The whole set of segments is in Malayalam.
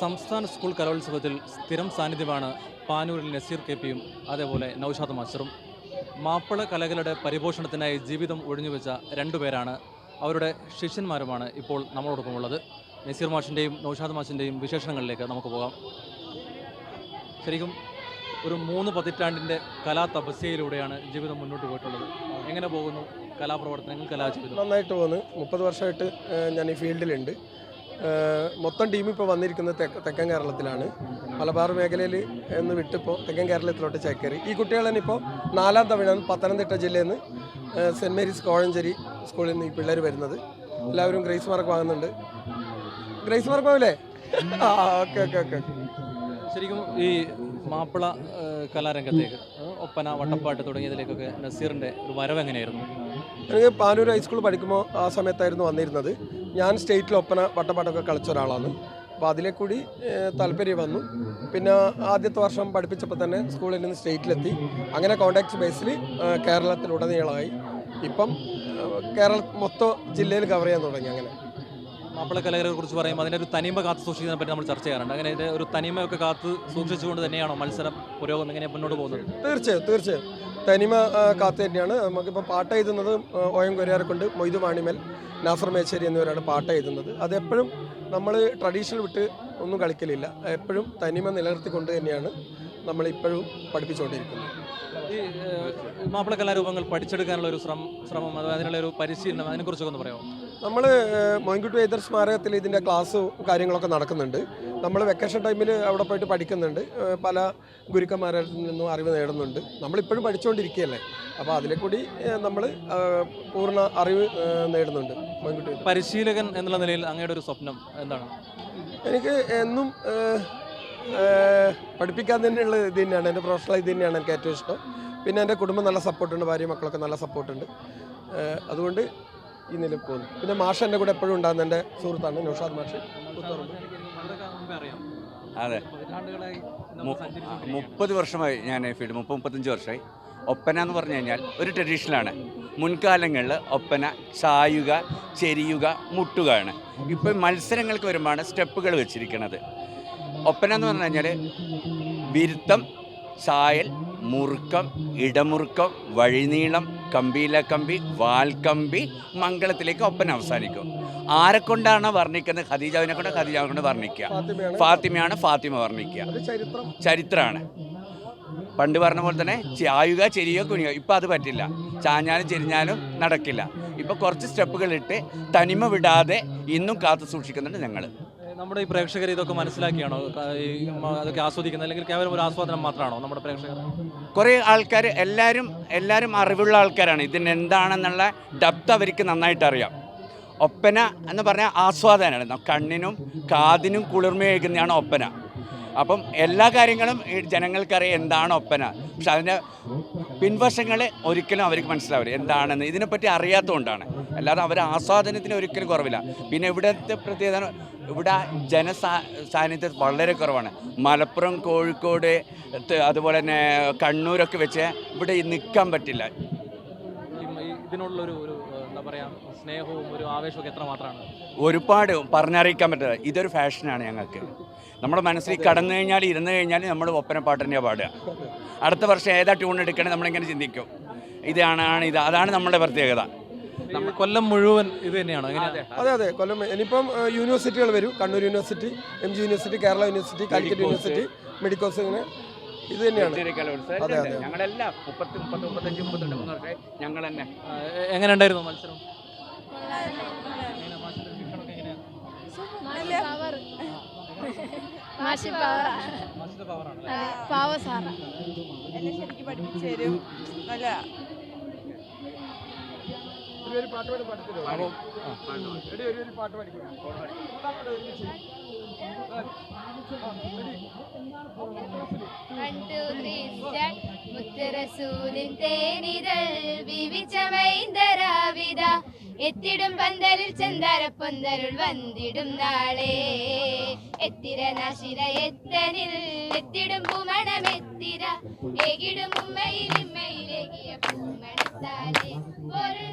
സംസ്ഥാന സ്കൂൾ കലോത്സവത്തിൽ സ്ഥിരം സാന്നിധ്യമാണ് പാനൂരിൽ നസീർ കെ പിയും അതേപോലെ നൌഷാദ് മാസ്റ്ററും. മാപ്പിള കലകളുടെ പരിപോഷണത്തിനായി ജീവിതം ഒഴിഞ്ഞുവെച്ച രണ്ടുപേരാണ് അവരുടെ ശിഷ്യന്മാരുമാണ് ഇപ്പോൾ നമ്മളോടൊപ്പമുള്ളത്. നസീർ മാഷിന്റെയും നൌഷാദ് മാഷിന്റെയും വിശേഷണങ്ങളിലേക്ക് നമുക്ക് പോകാം. ശരിക്കും ഒരു മൂന്ന് പതിറ്റാണ്ടിന്റെ കലാ തപസ്യയിലൂടെയാണ് ജീവിതം മുന്നോട്ട് പോയിട്ടുള്ളത്. എങ്ങനെ പോകുന്നു കലാപ്രവർത്തനങ്ങൾ കലാജീവിതം നന്നായിട്ട് പോകുന്നു. മുപ്പത് വർഷമായിട്ട് ഞാൻ ഈ ഫീൽഡിലുണ്ട്. മൊത്തം ടീം ഇപ്പോൾ വന്നിരിക്കുന്നത് തെക്ക് തെക്കൻ കേരളത്തിലാണ്. മലബാർ മേഖലയിൽ നിന്ന് വിട്ടിപ്പോൾ തെക്കൻ കേരളത്തിലോട്ട് ചേക്കേറി. ഈ കുട്ടികൾ തന്നെ ഇപ്പോൾ നാലാം തവണയാണ് പത്തനംതിട്ട ജില്ലയിൽ നിന്ന് സെന്റ് സെന്റ് മേരീസ് കോഴഞ്ചേരി സ്കൂളിൽ നിന്ന് ഈ പിള്ളേർ വരുന്നത്. എല്ലാവരും ഗ്രേസ് മാർക്ക് വാങ്ങുന്നുണ്ട്. ഗ്രേസ് മാർക്ക് വാങ്ങില്ലേ ആ ഓക്കെ ഓക്കെ ഓക്കെ. ശരിക്കും ഈ മാപ്പിള കലാരംഗത്തേക്ക് ഒപ്പന വട്ടപ്പാട്ട് തുടങ്ങിയതിലേക്കൊക്കെ നസീറിന്റെ ഒരു വരവ് എങ്ങനെയായിരുന്നു? എനിക്ക് പാനൂർ ഹൈസ്കൂൾ പഠിക്കുമ്പോൾ ആ സമയത്തായിരുന്നു വന്നിരുന്നത്. ഞാൻ സ്റ്റേറ്റിൽ ഒപ്പന വട്ടപ്പാട്ടൊക്കെ കളിച്ച ഒരാളാണ്. അപ്പോൾ അതിലെ കൂടി താല്പര്യം വന്നു. പിന്നെ ആദ്യത്തെ വർഷം പഠിപ്പിച്ചപ്പോൾ തന്നെ സ്കൂളിൽ നിന്ന് സ്റ്റേറ്റിലെത്തി. അങ്ങനെ കോണ്ടാക്ട്സ് ബേസിൽ കേരളത്തിലുടനീളമായി. ഇപ്പം കേരള മൊത്തം ജില്ലയിൽ കവർ ചെയ്യാൻ തുടങ്ങി അങ്ങനെ. മാപ്പിള കലകളെ കുറിച്ച് പറയുമ്പോൾ അതിന്റെ ഒരു തനിമ കാത്ത് സൂക്ഷിക്കുന്നതിനെ പറ്റി നമ്മൾ ചർച്ച ചെയ്യാറുണ്ട്. അങ്ങനെ ഒരു തനിമയൊക്കെ കാത്ത് സൂക്ഷിച്ചുകൊണ്ട് തന്നെയാണോ മത്സരം പുരോഗമനം എങ്ങനെ മുന്നോട്ട് പോകുന്നത്? തീർച്ചയായും തീർച്ചയായും. തനിമ കാത്തു തന്നെയാണ്. നമുക്കിപ്പോൾ പാട്ട് എഴുതുന്നത് ഒ എം മൊയ്തു വാണിമൽ. നാസർ മേച്ചേരി എന്നിവരാണ് പാട്ട് എഴുതുന്നത്. അതെപ്പോഴും നമ്മൾ ട്രഡീഷണൽ വിട്ട് ഒന്നും കളിക്കലില്ല. എപ്പോഴും തനിമ നിലനിർത്തിക്കൊണ്ട് തന്നെയാണ് നമ്മളിപ്പോഴും പഠിപ്പിച്ചുകൊണ്ടിരിക്കുന്നത്. ഈ മാപ്പിള കലാരൂപങ്ങൾ പഠിച്ചെടുക്കാനുള്ള ഒരു ശ്രമം ശ്രമം അത് അതിനുള്ള ഒരു പരിശീലനം അതിനെക്കുറിച്ചൊക്കെ ഒന്ന് പറയാമോ? നമ്മൾ മോയിൻകുട്ടി വൈദ്യർ സ്മാരകത്തിൽ ഇതിന്റെ ക്ലാസ് കാര്യങ്ങളൊക്കെ നടക്കുന്നുണ്ട്. നമ്മൾ വെക്കേഷൻ ടൈമിൽ അവിടെ പോയിട്ട് പഠിക്കുന്നുണ്ട്. പല ഗുരുക്കന്മാരിൽ നിന്നും അറിവ് നേടുന്നുണ്ട്. നമ്മളിപ്പോഴും പഠിച്ചുകൊണ്ടിരിക്കുകയല്ലേ അപ്പോൾ അതിലെ കൂടി നമ്മൾ പൂർണ അറിവ് നേടുന്നുണ്ട് പരിശീലകൻ എന്നുള്ള നിലയിൽ അങ്ങയുടെ ഒരു സ്വപ്നം എന്താണ്? എനിക്ക് എന്നും പഠിപ്പിക്കാൻ തന്നെയുള്ള ഇത് തന്നെയാണ്. എന്റെ പ്രൊഫഷണൽ ഇത് തന്നെയാണ് എനിക്ക് ഏറ്റവും ഇഷ്ടം. പിന്നെ എന്റെ കുടുംബം നല്ല സപ്പോർട്ടുണ്ട് ഭാര്യ മക്കളൊക്കെ നല്ല സപ്പോർട്ടുണ്ട് അതുകൊണ്ട് ഈ നിലയിൽ പോകുന്നു. പിന്നെ മാഷ് എന്റെ കൂടെ എപ്പോഴും ഉണ്ടാകുന്ന എന്റെ സുഹൃത്താണ് നൗഷാദ് മാഷ്. പുത്തൂറുണ്ട് അതെ. മുപ്പത് വർഷമായി ഞാൻ ഫീൽഡ് മുപ്പത് മുപ്പത്തഞ്ച് വർഷമായി. ഒപ്പന എന്ന് പറഞ്ഞു കഴിഞ്ഞാൽ ഒരു ട്രഡീഷണലാണ് മുൻകാലങ്ങളിൽ ഒപ്പന ചായുക ചെരിയുക മുട്ടുകയാണ്. ഇപ്പോൾ മത്സരങ്ങൾക്ക് വരുമ്പോഴാണ് സ്റ്റെപ്പുകൾ വെച്ചിരിക്കുന്നത്. ഒപ്പന എന്ന് പറഞ്ഞു കഴിഞ്ഞാൽ വിരുത്തം ചായൽ മുറുക്കം ഇടമുറുക്കം വഴിനീളം കമ്പിയിലക്കമ്പി വാൽക്കമ്പി മംഗളത്തിലേക്ക് ഒപ്പന അവസാനിക്കും. ആരെ കൊണ്ടാണ് വർണിക്കുന്നത്? ഖദീജാവിനെ കൊണ്ട് ഖദീജാവിനെ കൊണ്ട് വർണിക്കുക. ഫാത്തിമയാണ്. ഫാത്തിമ വർണിക്കുക. ചരിത്രമാണ്. പണ്ട് പറഞ്ഞ പോലെ തന്നെ ചായുക ചെരിയോ കുനിയോ ഇപ്പം അത് പറ്റില്ല. ചാഞ്ഞാലും ചെരിഞ്ഞാലും നടക്കില്ല. ഇപ്പം കുറച്ച് സ്റ്റെപ്പുകളിട്ട് തനിമ വിടാതെ ഇന്നും കാത്തു സൂക്ഷിക്കുന്നുണ്ട് ഞങ്ങൾ നമ്മുടെ ഈ പ്രേക്ഷകർ ഇതൊക്കെ മനസ്സിലാക്കിയാണോ? അതൊക്കെ ആസ്വദിക്കുന്നത്? അല്ലെങ്കിൽ കേവലം ഒരു ആസ്വാദനം മാത്രമാണോ നമ്മുടെ പ്രേക്ഷകർ? കുറേ ആൾക്കാർ എല്ലാവരും എല്ലാവരും അറിവുള്ള ആൾക്കാരാണ്. ഇതിന് എന്താണെന്നുള്ള ഡപ്ത് അവർക്ക് നന്നായിട്ട് അറിയാം. ഒപ്പന എന്ന് പറഞ്ഞാൽ ആസ്വാദനമാണ്. കണ്ണിനും കാതിനും കുളിർമയേകുന്നതാണ് ഒപ്പന. അപ്പം എല്ലാ കാര്യങ്ങളും ജനങ്ങൾക്കറിയാം എന്താണ് ഒപ്പന. പക്ഷെ അതിന്റെ പിൻവശങ്ങൾ ഒരിക്കലും അവർക്ക് മനസ്സിലാവില്ല. എന്താണെന്ന്. ഇതിനെപ്പറ്റി അറിയാത്തതുകൊണ്ടാണ്. അല്ലാതെ അവർ ആസ്വാദനത്തിന് ഒരിക്കലും കുറവില്ല. പിന്നെ ഇവിടുത്തെ പ്രത്യേകത ഇവിടെ ജനസാ സാന്നിധ്യം വളരെ കുറവാണ്. മലപ്പുറം കോഴിക്കോട് അതുപോലെ തന്നെ കണ്ണൂരൊക്കെ വെച്ച് ഇവിടെ നിൽക്കാൻ പറ്റില്ല. ഇതിനുള്ളൊരു ഒരു എന്താ പറയുക സ്നേഹവും ഒരു ആവേശവും എത്ര മാത്രമാണ് ഒരുപാട് പറഞ്ഞറിയിക്കാൻ പറ്റില്ല. ഇതൊരു ഫാഷനാണ് ഞങ്ങൾക്ക്. നമ്മുടെ മനസ്സിൽ കടന്നു കഴിഞ്ഞാൽ ഇരുന്ന് കഴിഞ്ഞാൽ നമ്മൾ ഒപ്പന തന്നെയാണ് പാടുക. അടുത്ത വർഷം ഏതാ ട്യൂൺ എടുക്കണേ നമ്മളിങ്ങനെ ചിന്തിക്കും. ഇതാണ് ഇത്. അതാണ് നമ്മുടെ പ്രത്യേകത. കൊല്ലം മുഴുവൻ ഇത് തന്നെയാണ്? അതെ അതെ കൊല്ലം ഇനിയിപ്പം യൂണിവേഴ്സിറ്റികൾ വരും. Kannur university M G university Kerala university Calicut university medicos ഇങ്ങനെ ഇത് തന്നെയാണ്. അതെ, അതെ. ഞങ്ങളെല്ലാം മുപ്പത്തി മുപ്പത്തി മുപ്പത്തഞ്ച് മുപ്പത്തെട്ട് മൂന്ന് വർഷം ഞങ്ങൾ തന്നെ. എങ്ങനെ ഉണ്ടായിരുന്നു മത്സരം? മാഷി ആണല്ലേ? പാവ സാറ. എന്നെ ശരിക്കും പഠിപ്പിച്ചു തരും നല്ല ഒരു പാട്ട് പാടി അപ്പം എടി, ഒരു പാട്ട് പഠിക്കും എത്തിടും പന്തലിൽ ചന്ദരപ്പൊന്തരുൾ വന്നിടും നാളെ. എത്തിര നശിര എത്തനിൽ എത്തിടും പൂമണം എത്തിര ഏകിടും ഉമ്മയിൽ ഇമ്മയിലേകിയ പൂമണത്താലെ പൊരുൾ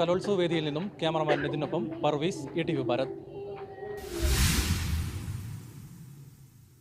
കലോത്സവ വേദിയിൽ നിന്നും cameraman നിതിനൊപ്പം Parvees E T V Bharat.